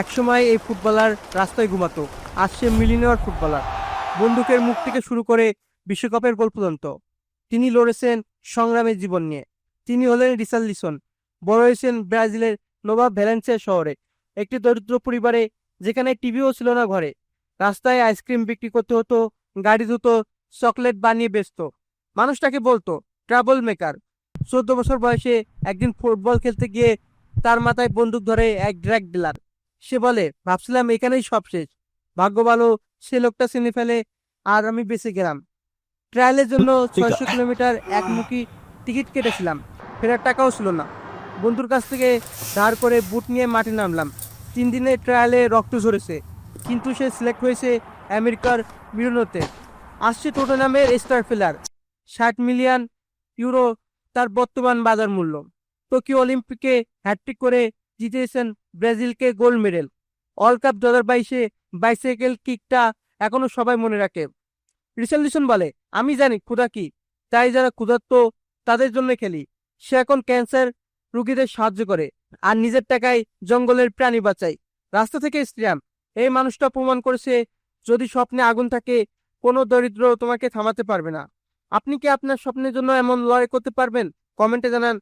একসময় এই ফুটবলার রাস্তায় ঘুমাতো। আজ সে মিলিনিয়র ফুটবলার। বন্দুকের মুখ থেকে শুরু করে বিশ্বকাপের গোল পর্যন্ত তিনি লড়েছেন সংগ্রামের জীবন নিয়ে। তিনি হলেন রিসাল লিসন বড় হয়েছেন ব্রাজিলের নোভা ভ্যালেন্সিয়া শহরে। একটি দরিদ্র পরিবারে যেখানে টিভিও ছিল না ঘরে। রাস্তায় আইসক্রিম বিক্রি করতে হতো, গাড়ি ধুতো, চকলেট বানিয়ে বেচত। মানুষ তাকে বলতো, ট্রাবল মেকার। চোদ্দ বছর বয়সে একদিন ফুটবল খেলতে গিয়ে তার মাথায় বন্দুক ধরে এক ড্র্যাগ ডিলার। সে বলে ভাবছিলাম এখানেই সব শেষ। ভাগ্য ভালো সে লোকটা চিনে ফেলে আর আমি বেঁচে গেলাম। ট্রায়ালের জন্য ছয়শো কিলোমিটার একমুখী টিকিট কেটেছিলাম। ফেরার টাকাও ছিল না। বন্ধুর কাছ থেকে ধার করে বুট নিয়ে মাঠে নামলাম। তিন দিনের ট্রায়ালে রক্ত ঝরেছে কিন্তু সে সিলেক্ট হয়েছে আমেরিকার মিরনোতে। আসছে টোটো নামের স্টার ফিলার ষাট মিলিয়ন ইউরো তার বর্তমান বাজার মূল্য। টোকিও অলিম্পিকে হ্যাট্রিক করে জিতেছেন ব্রাজিলকে গোল্ড মেডেল, ওয়ার্ল্ড কাপ দু হাজার বাইশে বাইসাইকেল কিকটা এখনও সবাই মনে রাখে। রিসলিউশন বলে, আমি জানি ক্ষুধা কি, তাই যারা ক্ষুধার্ত তাদের জন্য খেলি। সে এখন ক্যান্সার রুগীদের সাহায্য করে আর নিজের টাকায় জঙ্গলের প্রাণী বাঁচায়। রাস্তা থেকে স্ত্রিয়াম এই মানুষটা প্রমাণ করেছে, যদি স্বপ্নে আগুন থাকে, কোনো দরিদ্র তোমাকে থামাতে পারবে না। আপনি কি আপনার স্বপ্নের জন্য এমন লড়াই করতে পারবেন? কমেন্টে জানান।